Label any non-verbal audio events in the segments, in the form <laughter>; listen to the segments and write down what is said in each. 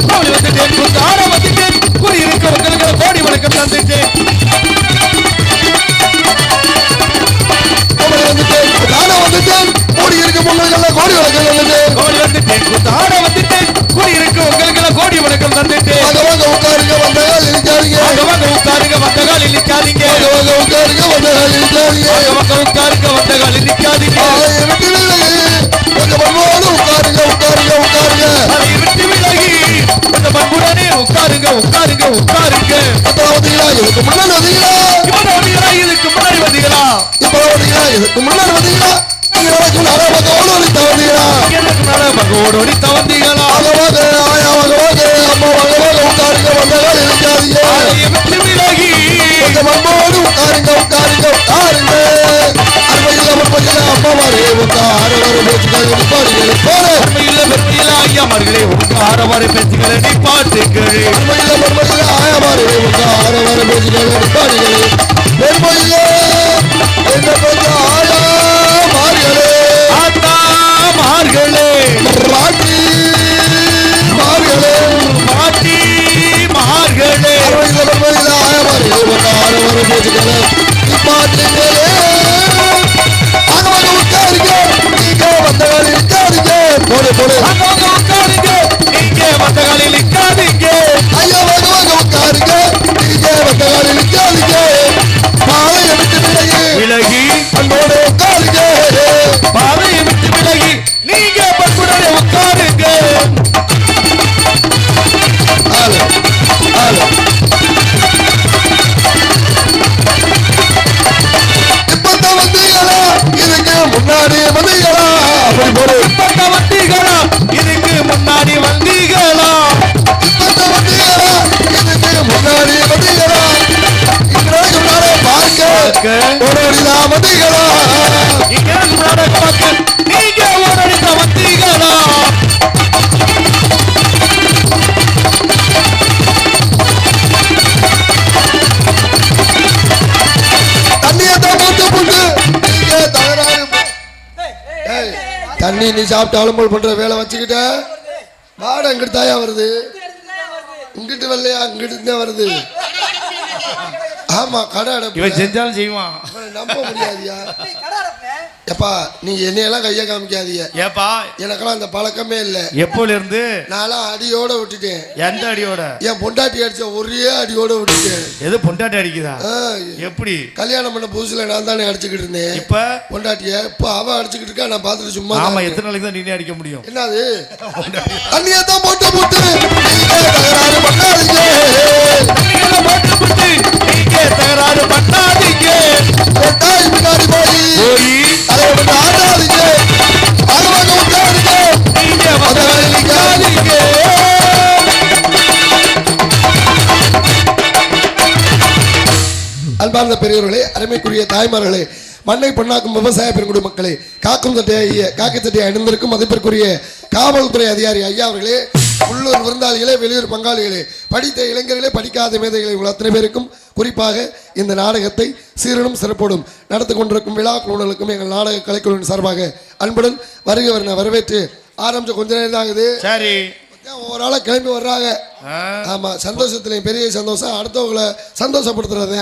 Only with the dead உட்காருங்க. வந்தீங்களா? இதுக்கு முன்னாடி வந்தீங்களா? வந்தீங்களா? இதுக்கு முன்னாடி வந்தீங்களா? இப்ப வந்தீங்களா? இதுக்கு முன்னாடி வந்தீங்களா? நடக்கும் நிறைய பக்கம் ஓடி வந்தீங்களா? எனக்கு மேல மகோடோடி தவந்தீங்களா வர பேச்சுக்காக நிப்பாடுங்க பேச்சுகளை நீ பாட்டுக்களே என்ன கொஞ்சம் ஆயா ஆத்தா மார்களே ராஜ வந்தீங்களா இங்க முன்னாடி நீங்க ஓடடிக்க வந்தீங்களா தண்ணியை தான் போட்டு. போட்டு தண்ணி நீ சாப்பிட்டு அலம்பல் பண்ற வேலை வச்சுக்கிட்ட. வாட இங்கிட்டு தாயா வருது? இங்கிட்டு வரலையா? இங்கிட்டு தான் வருது. ஆமா கடை அடைப்பு. இவன் செஞ்சாலும் செய்வான். நம்ப முடியாதியா. எப்பா நீங்க என்னையெல்லாம் கைய காமிக்காதீங்க. ஏப்பா. எனக்கெல்லாம் அந்த பழக்கமே இல்லை. எப்போல இருந்து நான்லாம் அடியோட விட்டுட்டேன். எந்த அடியோட? என் பொண்டாட்டி அடிச்ச ஒரே அடியோட விட்டுட்டேன். எது பொண்டாட்டி அடிக்குதா? எப்படி? கல்யாணம் பண்ண புதுசுல நான் தானே அடிச்சுக்கிட்டு இருந்தேன். இப்ப? பொண்டாட்டிய இப்ப அவ அடிச்சுக்கிட்டு இருக்கா நான் பார்த்துட்டு சும்மா ஆமா. எத்தனை நாளைக்கு தான் நீனே அடிக்க முடியும்? என்னது? தண்ணியை தான் போட்டு. போட்டு அன்பார்ந்த பெரியவர்களே அருமைக்குரிய தாய்மார்களே மண்ணை பொன்னாக்கும் விவசாய பெருங்குடி மக்களே காக்கும் சட்டையாகிய காக்கை சட்டையை அணிந்திருக்கும் மதிப்பிற்குரிய காவல்துறை அதிகாரி ஐயா அவர்களே உள்ளூர் விருந்தாளிகளே வெளியூர் பங்காளிகளே படித்த இளைஞர்களே படிக்காத மேதைகளை உள்ள அத்தனை பேருக்கும் குறிப்பாக இந்த நாடகத்தை சீரனும் சிறப்போடும் நடத்தி கொண்டிருக்கும் விழா குழுக்களுக்கும் எங்கள் நாடக கலைக்குழுவின் சார்பாக அன்புடன் வருக வர வரவேற்று ஆரம்பிச்ச கொஞ்ச நேரம் தான் ஆகுது. சரி. ஒரு ஆளா கிளம்பி வர்றாங்க. ஆமா சந்தோஷத்துல பெரிய சந்தோஷம். அடுத்தவங்களை சந்தோஷப்படுத்துறது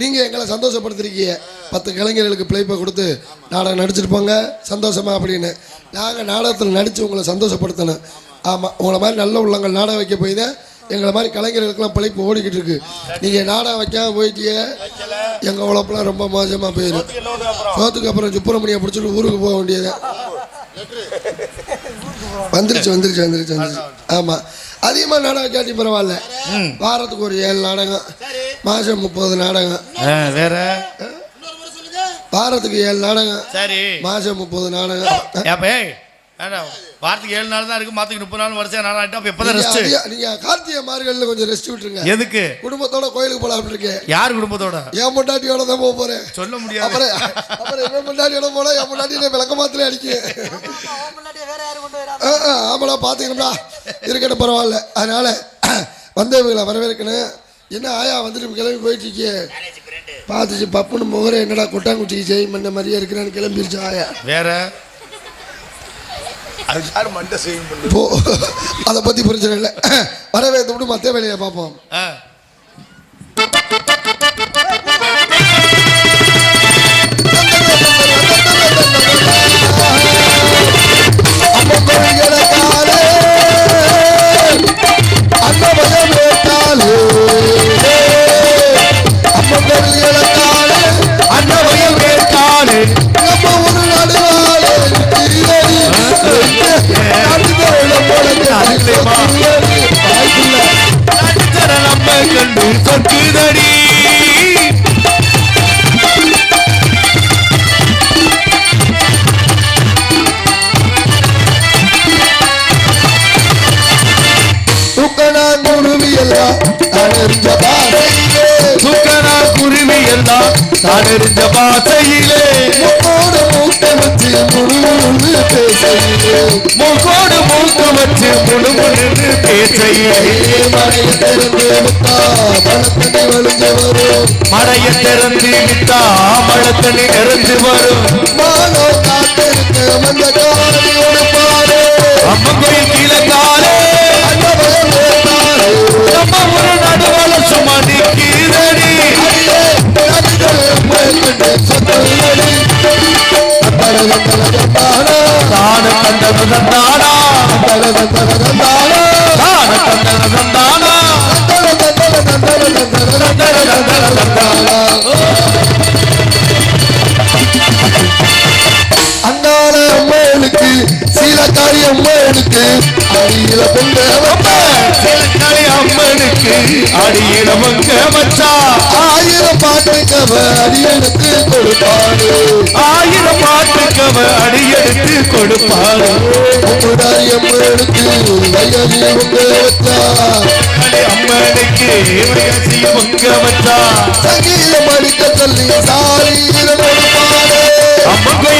நீங்க எங்களை சந்தோஷப்படுத்திருக்கீங்க. பத்து கலைஞர்களுக்கு பிழைப்பை கொடுத்து நாடகம் நடிச்சிட்டு போங்க சந்தோஷமா அப்படின்னு. நாங்க நாடகத்தில் நடிச்சு உங்களை சந்தோஷப்படுத்தணும். ஆமா உங்களை மாதிரி நல்ல உள்ளங்கள் நாடகம் வைக்க போய் தான் எங்களை மாதிரி கலைஞர்களுக்கெல்லாம் பிழைப்பு ஓடிக்கிட்டு இருக்கு. நீங்க நாடகம் வைக்காம போயிட்டீங்க எங்க உழைப்பெல்லாம் ரொம்ப மோசமா போயிடும் சோத்துக்கு அப்புறம் சுப்பிரமணியை பிடிச்சிட்டு ஊருக்கு போக வேண்டியது. வந்துருச்சு வந்துருச்சு வந்துருச்சு வந்துருச்சு. ஆமா அதிகமா நாடகம் காட்டி பரவாயில்ல. வாரத்துக்கு ஒரு ஏழு நாடகம். மாசம் முப்பது நாடகம். வேற? வாரத்துக்கு ஏழு நாடகம். சரி. மாசம் முப்பது நாடகம். வாரத்துக்கு ஏழு நாள் தான் இருக்கு மாத்துக்கு முப்பது நாள் வருஷம் நாள் ஆகிட்டா அப்ப நீங்க ரெஸ்ட் நீங்க கார்த்திகை மார்கழில கொஞ்சம் ரெஸ்ட் விட்டுருங்க. எதுக்கு? குடும்பத்தோட கோயிலுக்கு போலாம் இருக்கேன். யார் குடும்பத்தோட? என் பொண்டாட்டியோட தான் போக போறேன். சொல்ல முடியாது. அப்புறம் அப்புறம் என் பொண்டாட்டியோட போனா என் பொண்டாட்டி விளக்க மாத்திரம் அடிக்க ஆமாடா பாத்துக்கணும்டா. இருக்கட்டும் பரவாயில்ல. அதனால வந்தவங்களை வரவேற்கணும். என்ன ஆயா வந்துட்டு கிளம்பி போயிட்டு இருக்கியே பார்த்துச்சு பப்புன்னு முகரை என்னடா கொட்டாங்குச்சிக்கு ஜெய் பண்ண மாதிரியே இருக்கிறான்னு கிளம்பிருச்சு ஆயா. வேற? அது செய்யும் பத்தி பிரச்சனை இல்லை வரவேற்று விட்டு மற்ற வேலையை பார்ப்போம். கண்டு சொற்குதடி துக்கணான் குருவி எல்லாம் அடைஞ்ச பாதையிலே, சுக்கனா குருவி எல்லாம் தானறிஞ்ச முக்கோடு மூட்டை வச்சு முழுமுழு பேசையிலே மூக்கோடு மூக்கு வச்சு முழுமுழுன்னு மறைய திறந்து விட்டா பணத்தனை வழிஞ்சு வரும். மழைய திறந்து விட்டா மழத்தண்ணி நிறந்து வரும் மானோ காத்திருக்க வந்த மச்சா ஆயிரம் பாட்டுக்கவ அடியனுக்கு கொடுப்பாரு. ஆயிரம் பாட்டுக்கு அவ அடியெடுத்து கொடுப்பாரு. பொங்குடாரி அம்மனுக்கு வயதி உங்க வச்சா. அம்மனுக்கு வயசி மங்க மச்சா சங்கீதம் அடிக்க சொல்லி அம்மன்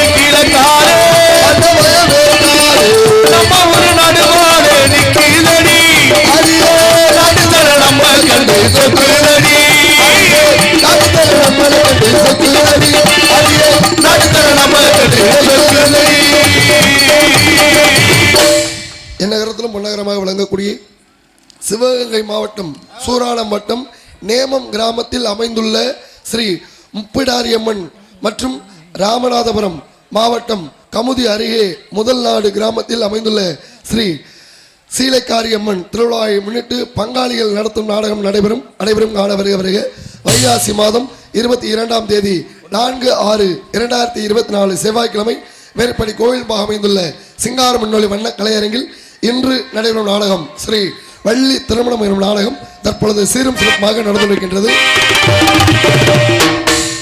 நம்ம ஒரு நடுவாடு நேமம் கிராமத்தில் அமைந்துள்ள ஸ்ரீ முப்பிடாரியம்மன் மற்றும் ராமநாதபுரம் மாவட்டம் கமுதி அருகே முதல் நாடு கிராமத்தில் அமைந்துள்ள ஸ்ரீ சீலைக்காரியம்மன் திருவிழாவை முன்னிட்டு பங்காளிகள் நடத்தும் நாடகம் நடைபெறும் அனைவரும் காண வருக வருக. வைகாசி மாதம் இருபத்தி இரண்டாம் தேதி நான்கு ஆறு இரண்டாயிரத்தி இருபத்தி நாலு செவ்வாய்க்கிழமை மேற்படி கோவில் அமைந்துள்ள சிங்கார முன்னொழி வண்ண கலையரங்கில் இன்று நடைபெறும் நாடகம் ஸ்ரீ வள்ளி திருமணம் எனும் நாடகம் தற்பொழுது சீரும் சிறப்பாக நடந்து வருகின்றது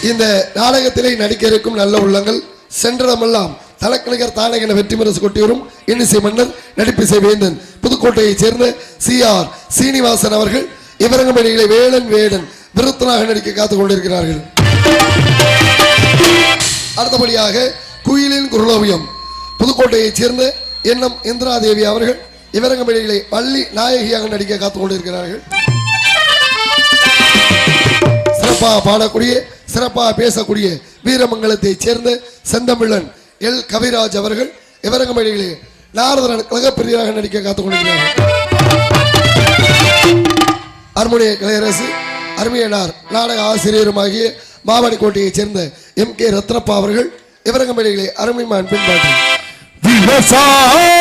இந்த நாடகத்திலே நடிக்க இருக்கும் நல்ல உள்ளங்கள் சென்றடமெல்லாம் தலக்கணிகர் தானே வெற்றி முரசு கொட்டிவரும் இன்னிசை மன்னர் நடிப்பிசை வேந்தன். புதுக்கோட்டையைச் சேர்ந்த சி ஆர் சீனிவாசன் அவர்கள் இவரங்கமணிகளை வேடன் வேடன் விருத்தனாக நடிக்க காத்துக் கொண்டிருக்கிறார்கள். அடுத்தபடியாக குயிலின் குருலோவியம் புதுக்கோட்டையைச் சேர்ந்த எண்ணம் இந்திராதேவி அவர்கள் இவரங்கமணிகளை பள்ளி நாயகியாக நடிக்க காத்துக் கொண்டிருக்கிறார்கள் சிறப்பாக பாடக்கூடிய சிறப்பாக பேசக்கூடிய வீரமங்கலத்தை சேர்ந்த செந்தமிழன் எல். கவிராஜ் அவர்கள் இவரங்கமணிகளே நாரதரன் கழகப்பிரியராக நடிக்க காத்துக் கொண்டிருக்கிறார்கள் அருமுடைய கலையரசு அருமையனார் நாடக ஆசிரியருமாகிய மாவடிக்கோட்டையைச் சேர்ந்த எம். கே. ரத்னப்பா அவர்கள் இவரங்கமணிகளே அருமைமான் பின்பாட்டு விவசாய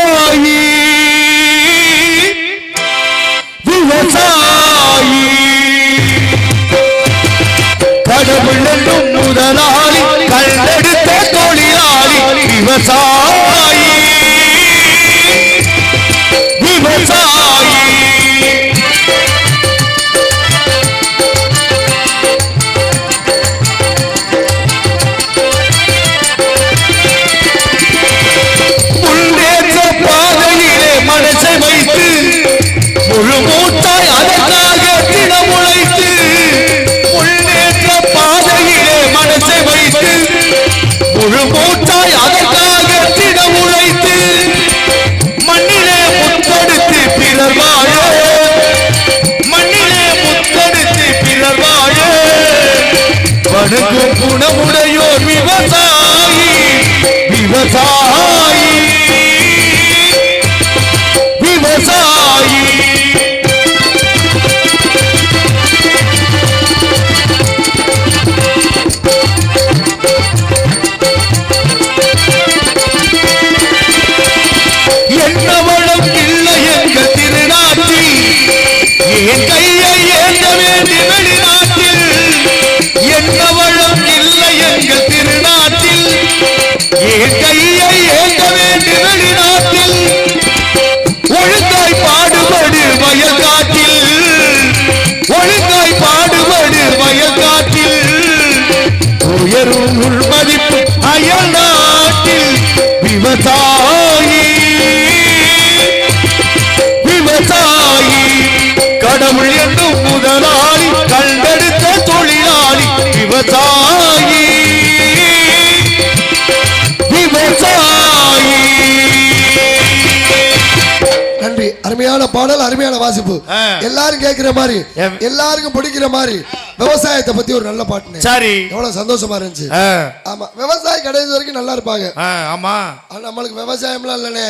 வணங்கும் குணமுடையோர் விவசாயி விவசாயி. விவசாயி. என்ன வளம் இல்லை எங்கள் திருநாட்டி என் கையை ஏந்தவே திகழினார் கையை ஏற்க வேண்டி வெளிநாட்டில். ஒழுங்காய் பாடுபடு வயல் காட்டில் ஒழுங்காய் பாடுபடு வயல் காட்டில் உயரும் உள்மதிப்பு அயல் நாட்டில். விவசாயி. விவசாயி. கடவுள் என்னும் முதலாளி கண்டெடுத்த தொழிலாளி விவசாயி. அருமையான பாடல் அருமையான வாசிப்பு. எல்லாரும் கேட்கிற மாதிரி எல்லாருக்கும் பிடிக்கிற மாதிரி விவசாயத்தை பத்தி ஒரு நல்ல பாட்டுனே சரி. எவ்வளவு சந்தோஷமா இருந்துச்சு. ஆமா விவசாயி கடைசி வரைக்கும் நல்லா இருப்பாங்க. ஆமா. ஆனா நம்மளுக்கு விவசாயம்லாம் இல்லனே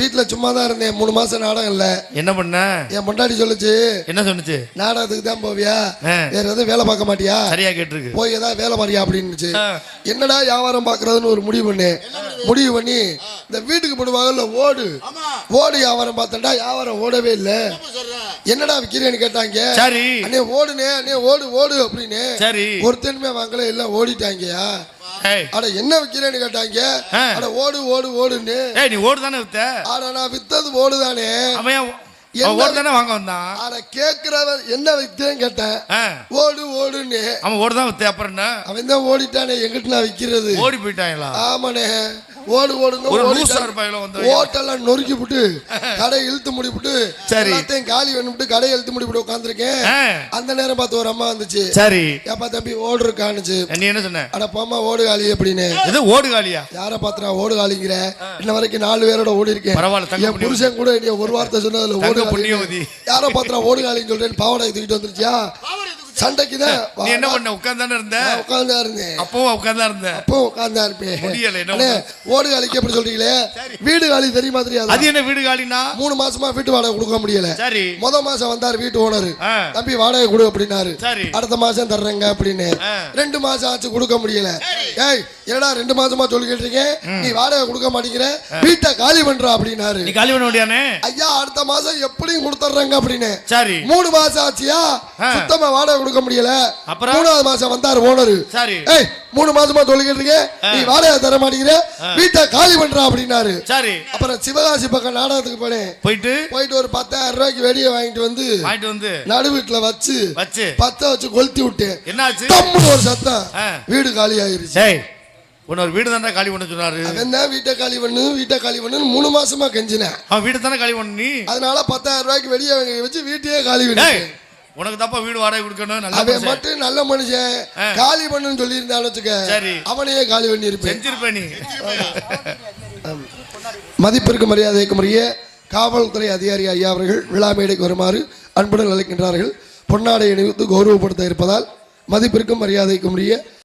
வீட்டுல சும்மா தான் இருந்தேன். மூணு மாசம் நாடகம் இல்ல. என்ன பண்ண? என் பொண்டாட்டி சொல்லுச்சு என்ன சொன்னுச்சு? நாடகத்துக்கு தான் போவியா. வேற எதுவும் வேலை பார்க்க மாட்டியா? சரியா கேட்டிருக்கு. போய் ஏதாவது வேலை மாறியா அப்படின்னுச்சு. ஆ. என்னடா வியாபாரம் பார்க்கறதுன்னு ஒரு முடிவு பண்ணேன். முடிவு? பண்ணி இந்த வீட்டுக்கு போடுவாங்கல்ல ஓடு. ஓடு வியாபாரம் பார்த்தேன்டா வியாபாரம் ஓடவே இல்லை. என்னடா விற்கிறேன்னு கேட்டாங்க. சரி. அண்ணே ஓடுனே அண்ணே ஓடு ஓடு அப்படின்னு. சரி. ஒருத்தனுமே வாங்கல எல்லாம் ஓடிட்டாங்கயா அட என்ன விற்கிறேன்னு கேட்டாங்க. அட ஓடு ஓடு ஓடுன்னு. ஏய் நீ ஓடு தானே வித்த? அட நான் வித்தது ஓடுதானே. அவன் ஏன் என்ன- அவன் ஓடு தானே வாங்க வந்தான்? அட கேட்கிறவன் என்ன வித்தேன்னு கேட்டேன். ஓடு ஓடுன்னு. அவன் ஓடு தான் வித்த அப்புறம் என்ன? அவன் தான் ஓடிட்டானே எங்கிட்ட நான் விற்கிறது ஓடி போயிட்டாங்களா? ஆமாண்ணே. ஓடு ஓடுங்க ஒரு ஓடிட்டான். லூசா இருப்பாங்களோ வந்து ஓட்டெல்லாம் நொறுக்கி விட்டு <laughs> கடை இழுத்து முடி விட்டு சரி. எல்லாத்தையும் காலி பண்ணிவிட்டு கடை இழுத்து முடி விட்டு உட்காந்துருக்கேன் ஆ, அந்த நேரம் பார்த்து ஒரு அம்மா வந்துச்சு. சரி. ஏப்பா தம்பி ஓடு இருக்கானுச்சு நீ என்ன சொன்ன? அட போம்மா ஓடு காலி அப்படின்னு இது ஓடு காலியா? யார பாத்துறா ஓடு காலிங்கிற? இன்ன வரைக்கும் நாலு பேரோட ஓடி இருக்கேன். பரவாயில்ல, தங்க என் புருஷன் கூட நீ ஒரு வார்த்தை சொன்னதுல ஓடு காலி. யார பாத்துறா ஓடு காலின்னு சொல்றேன் பாவடை தூக்கிட்டு வந்துருச்சியா? சண்டைக்கு தான் நீ என்ன பண்ண உட்கார்ந்து இருந்த? உட்கார்ந்தா இருந்தேன். அப்பவும் உட்கார்ந்து இருந்த. அப்போ உட்கார்ந்தா இருப்பேன். முடியல, என்ன அண்ணே, ஓடு காலிக்கு எப்படி சொல்றீங்களே? வீடு காலி தெரியுமா தெரியாது? அது என்ன வீடு காலினா? மூணு மாசமா வீட்டு வாடகை கொடுக்க முடியல. சரி. முத மாசம் வந்தாரு வீட்டு ஓனர். தம்பி வாடகை கொடு அப்படின்னாரு. அடுத்த மாசம் தர்றேங்க அப்படின்னு. ரெண்டு மாசம் ஆச்சு கொடுக்க முடியல. ஏய் என்னடா ரெண்டு மாசமா சொல்லிக்கிட்டு இருக்கேன் நீ வாடகை கொடுக்க மாட்டேங்கிற. வீட்டை காலி பண்றா அப்படின்னாரு. நீ காலி பண்ண முடியானே ஐயா அடுத்த மாசம் எப்படியும் கொடுத்துட்றேங்க அப்படின்னு. சரி. மூணு மாசம் ஆச்சியா. சுத்தமா வாடகை கொடுக்க முடியல. அப்புறம்? மூணாவது மாசம் வந்தாரு ஓனர். சரி. ஏய் மூணு மாசமா சொல்லிக்கிட்டு இருக்கேன் நீ வாடகை தர மாட்டேங்கிற. வீட்டை காலி பண்றா அப்படின்னாரு. சரி. அப்புறம் சிவகாசி பக்கம் நாடகத்துக்கு போனேன். போயிட்டு? போயிட்டு ஒரு பத்தாயிரம் ரூபாய்க்கு வெடியை வாங்கிட்டு வந்து வாங்கிட்டு வந்து? நடு வீட்டுல வச்சு வச்சு. பத்த வச்சு கொளுத்தி விட்டேன். என்னாச்சு? தம்முன்னு ஒரு சத்தம். வீடு காலி ஆயிருச்சு. டேய் உன்ன ஒரு வீடு தானே காலி பண்ண சொன்னாரு? தான் வீட்டை காலி பண்ணு வீட்டை காலி பண்ணுன்னு மூணு மாசமா கெஞ்சினேன். அவன் வீடு தானே காலி பண்ண அதனால பத்தாயிரம் ரூபாய்க்கு வாங்கி வச்சு வீட்டையே காலி டேய் பண்ணிட்டேன். உனக்கு தப்பா வீடு வாடகை கொடுக்கணும் நல்ல அவன். மட்டும் நல்ல மனுஷன். காலி பண்ணுன்னு சொல்லியிருந்தான்னு வச்சுக்க சரி. அவனையே காலி பண்ணி இருப்பேன் செஞ்சிருப்ப நீ. மதிப்பிற்கு மரியாதைக்கு உரிய காவல்துறை அதிகாரி ஐயா அவர்கள் விழா மேடைக்கு வருமாறு அன்புடன் அழைக்கின்றார்கள். பொன்னாடை அணிவித்து கௌரவப்படுத்த இருப்பதால் மதிப்பிற்கும் மரியாதைக்கும் உரிய